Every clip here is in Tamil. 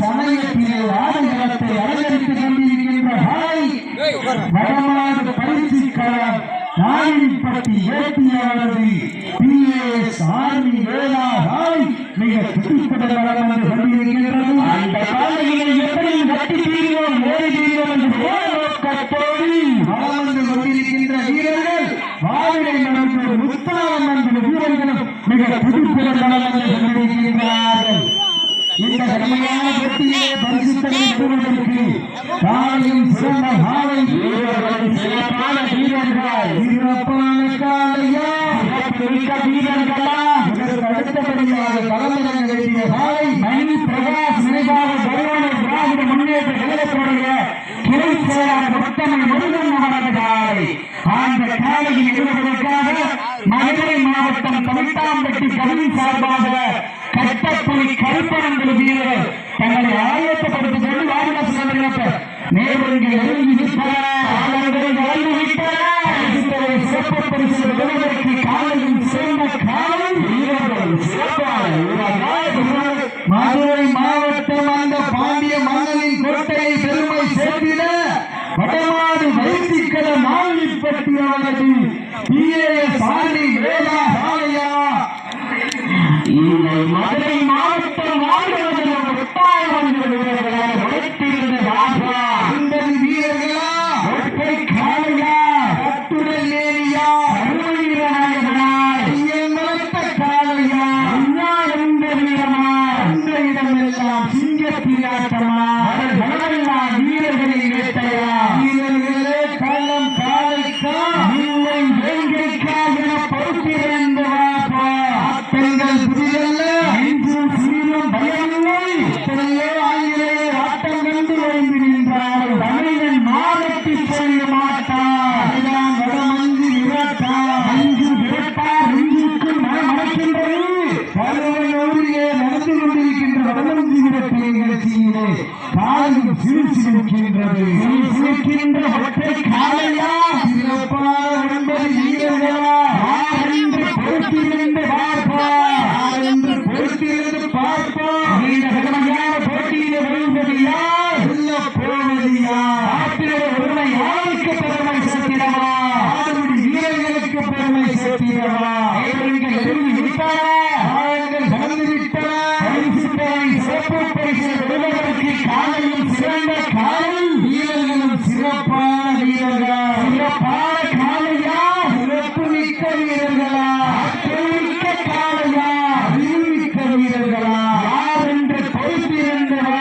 சமயத்திலே அலங்கரித்துக் கொண்டிருக்கின்ற வடமாடு பயிற்சி களம் ஏற்றியானது மிக துடிப்புடன் வளம் வந்து கொண்டிருக்கின்றது அந்த காலையிலே எப்படி என்று வளம் வீரர்கள் வாவிடை நடந்து முத்தாரம் என்ற வீரர்களும் மிக இந்த கடுமையான போட்டியிலே பரிசுத்தனை காலையும் சிறந்த காலை வீரர்கள் சிறப்பான வீரர்கள் சிறப்பான காலையா சிறப்புமிக்க வீரர்களா இதற்கு அடுத்தபடியாக களமிறங்க வேண்டிய காலை மணி பிரகாஷ் நினைவாக பருவன திராவிட முன்னேற்ற கழகத்துடைய கிளை செயலாளர் முத்தமை முருகன் அவரது காலை அந்த காலையில் எழுதுவதற்காக மதுரை மாவட்டம் தமிழ்தாம்பட்டி கல்வி சார்பாக கட்டப்பள்ளி கருப்பணங்கள் வீரர்கள் தங்களை ஆயத்தப்படுத்திக் கொண்டு வாடிவாசல் நேர்வழிகள் விட்டன வளர்ந்து விட்டன சிறப்பு பரிசு பெறுவதற்கு காலையும் சிறந்த காலை வீரர்கள் சிறப்பான மதுரை மாவட்டம் அந்த பாண்டிய மன்னனின் கோட்டையை பெருமை சேர்த்திட வடமாடு வைத்திக்கல மாலிப்பட்டி அவரது பிஏஎஸ் ஆர்டி சாலையா மதுரை பயமில்லை எத்தனையோ ஆட்டம் கண்டு ஓய்ந்து நின்றால் தமிழன் மாறட்டி செய்ய மாட்டான் அதுதான் வடமஞ்சு விரட்டா மஞ்சு விரட்டா நெஞ்சுக்கு மனமணக்கின்றது பருவனூரிலே நடந்து கொண்டிருக்கின்ற வடமஞ்சு விரட்டு நிகழ்ச்சியிலே காலையும் சிரிச்சிருக்கின்றது சிரிக்கின்ற ஒற்றை காலையா சிறப்பான ஒன்பது வீரர்களா யார் என்று பொறுத்திருந்து பார்ப்பா யார் என்று பொறுத்திருந்து பார்ப்பா இந்த கடுமையான போட்டியிலே விழுந்தது யார் சொல்ல போவது யார் ஆற்றிலே ஒருமை யாருக்கு பெருமை சேர்த்திடவா ஆடுபடி வீரர்களுக்கு பெருமை சேர்த்திடவா இவர்கள் நெருங்கி விட்டன ஆழங்கள் கடந்து விட்டன பரிசுத்தனை சிறப்பு பரிசு விடுவதற்கு காலையும் சிறந்த காலை வீரர்களும் சிறப்பான வீரர்கள் சிறப்பான காலையா சிறப்பு மிக்க வீரர்களா ஆற்றல் மிக்க காலையா அறிவுமிக்க வீரர்களா யார் என்று பொறுத்திருந்தவா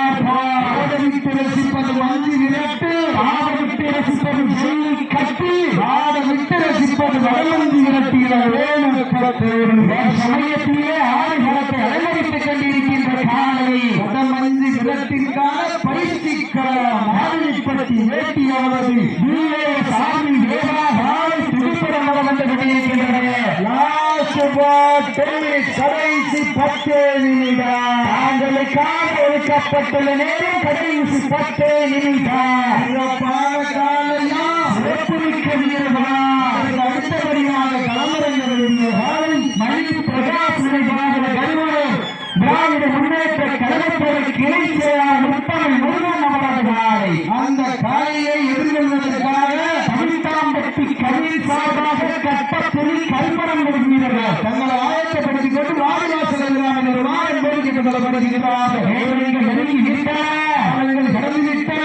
ஆடவிட்டு ரசிப்பது வஞ்சி விரட்டு ஆடவிட்டு ரசிப்பது சொல்லி கட்டி ஆடவிட்டு ரசிப்பது வடமஞ்சி விரட்டு என வேணும் சமயத்திலே ஆடுகளத்தை அலங்கரித்துக் கொண்டிருக்கின்ற காலை வடமஞ்சி விரட்டிற்கான பயிற்சிக்கலாம் ஆடிப்பட்டி வேட்டியாவது வீரே சாமி வேகா காலை துடிப்படம் வந்து கொண்டிருக்கின்றன லாஸ்ட் பால் டென்னிஸ் கடைசி பத்து நிமிடம் தாங்களுக்காக ஒதுக்கப்பட்டுள்ள நேரம் கடைசி பத்து நிமிடம் சிறப்பான காலையா சிறப்புமிக்க வீரர்களா. தமிழ்தாம்பட்டி கல்வி சார்பாக கட்டத்தில் கல்பனம் கொடுக்கிறார்கள் தங்களை ஆயத்தப்படுத்திக் கொண்டு வாடிவாசல் எல்லாம் வருவார் என்பது கேட்டுக்கொள்ளப்படுகிறார்கள் கடந்து விட்டன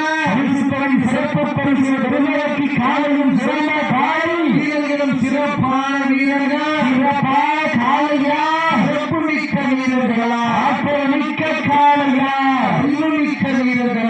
சிறப்பு பரிசு பெருமையாக்கி காலையும் சிறந்த காலை. வீரர்களும் சிறப்பான வீரர்கள். சிறப்பான காலையா சிறப்பு மிக்க வீரர்களா. ஆற்றல் மிக்க காலையா அறிவு மிக்க வீரர்களா.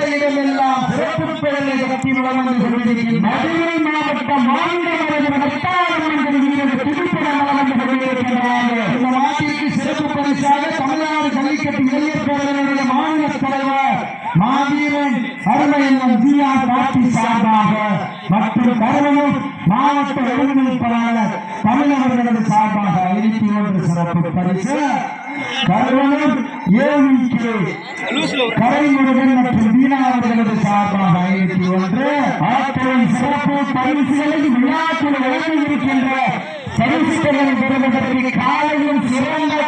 கொண்டிருக்கின்றார்கள் இந்த மாட்டிற்கு சிறப்பு பரிசாக தமிழ்நாடு ஜல்லிக்கட்டு இளைஞர் பேரவையுடைய மாநில தலைவர் மாவீரன் அருமையன் பாட்டி சார்பாக மற்றும் கருவூர் மாவட்ட ஒருங்கிணைப்பாளர் சார்பாக ஐநூத்தி ஒன்று சிறப்பு பரிசு. கரைமுருகன் மற்றும் வீணா அவர்களது சார்பாக ஐநூத்தி ஒன்று. ஆற்றலின் சிறப்பு பரிசுகளை விழாக்குழு வழங்கியிருக்கின்ற பரிசுகளை பெறுவதற்கு காலையில் சிறந்த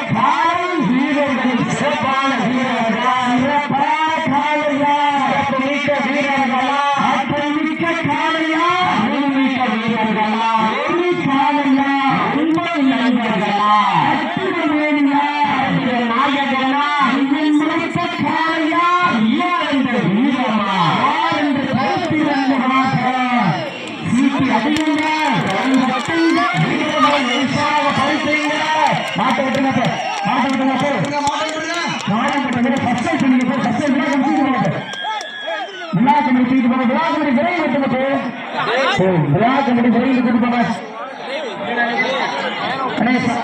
விழா கமிட்டி விரைவில் விட்டுங்க போ போங்க